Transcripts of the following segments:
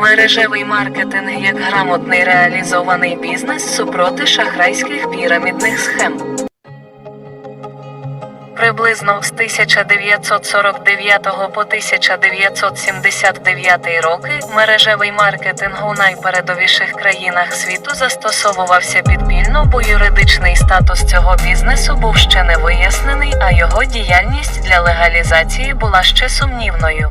Мережевий маркетинг як грамотний реалізований бізнес супроти шахрайських пірамідних схем. Приблизно з 1949 по 1979 роки мережевий маркетинг у найпередовіших країнах світу застосовувався підпільно, бо юридичний статус цього бізнесу був ще не вияснений, а його діяльність для легалізації була ще сумнівною.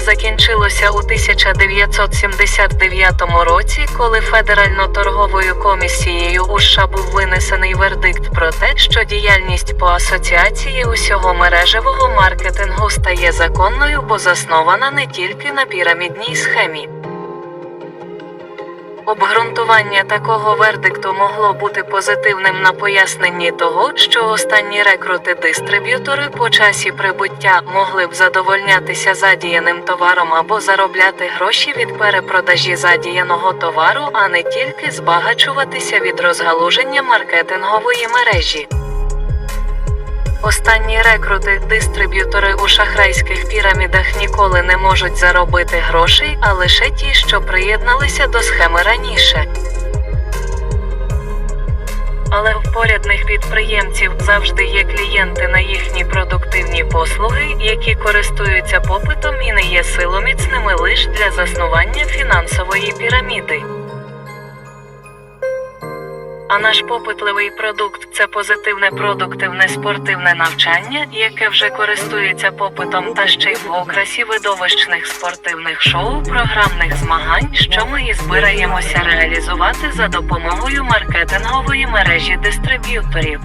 Закінчилося у 1979 році, коли Федерально-торговою комісією у США був винесений вердикт про те, що діяльність по асоціації усього мережевого маркетингу стає законною, бо заснована не тільки на пірамідній схемі. Обґрунтування такого вердикту могло бути позитивним на поясненні того, що останні рекрути-дистриб'ютори по часі прибуття могли б задовольнятися задіяним товаром або заробляти гроші від перепродажі задіяного товару, а не тільки збагачуватися від розгалуження маркетингової мережі. Останні рекрути, дистриб'ютори у шахрайських пірамідах ніколи не можуть заробити грошей, а лише ті, що приєдналися до схеми раніше. Але в порядних підприємців завжди є клієнти на їхні продуктивні послуги, які користуються попитом і не є силоміцними лише для заснування фінансової піраміди. А наш попитливий продукт це позитивне продуктивне спортивне навчання, яке вже користується попитом та ще й в окрасі видовищних спортивних шоу, програмних змагань, що ми і збираємося реалізувати за допомогою маркетингової мережі дистриб'юторів.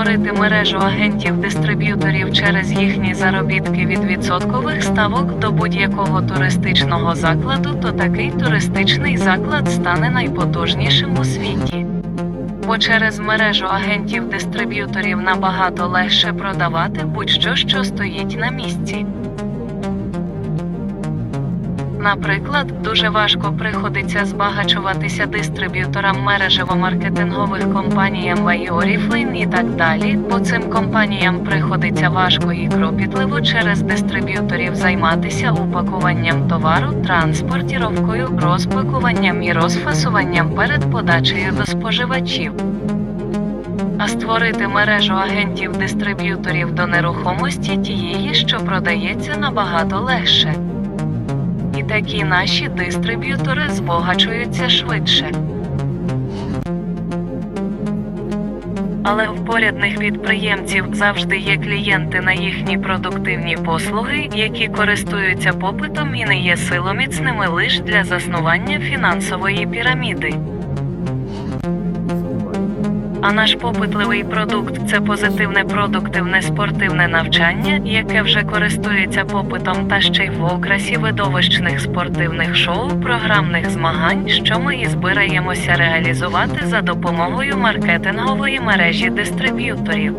Створити мережу агентів-дистриб'юторів через їхні заробітки від відсоткових ставок до будь-якого туристичного закладу, то такий туристичний заклад стане найпотужнішим у світі. Бо через мережу агентів-дистриб'юторів набагато легше продавати будь-що, що стоїть на місці. Наприклад, дуже важко приходиться збагачуватися дистриб'юторам мережево-маркетингових компаніям Oriflame і так далі, бо цим компаніям приходиться важко і кропітливо через дистриб'юторів займатися упакуванням товару, транспортіровкою, розпакуванням і розфасуванням перед подачею до споживачів. А створити мережу агентів-дистриб'юторів до нерухомості тієї, що продається набагато легше. І такі наші дистриб'ютори збагачуються швидше. Але в порядних підприємців завжди є клієнти на їхні продуктивні послуги, які користуються попитом і не є силоміцними лише для заснування фінансової піраміди. А наш попитливий продукт це позитивне продуктивне спортивне навчання, яке вже користується попитом та ще й в окрасі видовищних спортивних шоу, програмних змагань, що ми і збираємося реалізувати за допомогою маркетингової мережі дистриб'юторів.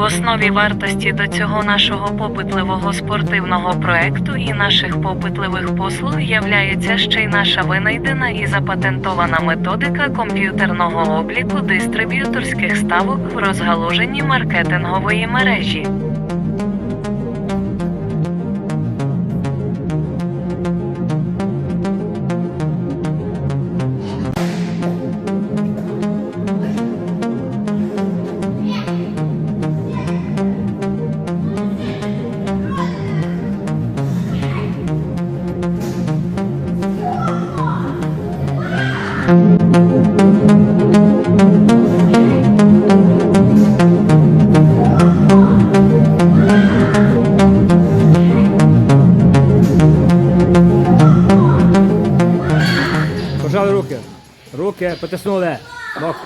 В основі вартості до цього нашого попитливого спортивного проекту і наших попитливих послуг являється ще й наша винайдена і запатентована методика комп'ютерного обліку дистриб'юторських ставок в розгалуженні маркетингової мережі. Руки потиснули. Бок.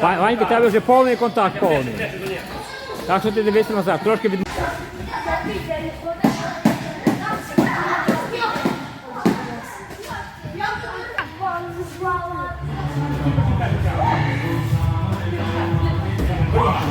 Ва- тебе вже повний контакт повний. Так що ти дивися назад. Трошки від. Це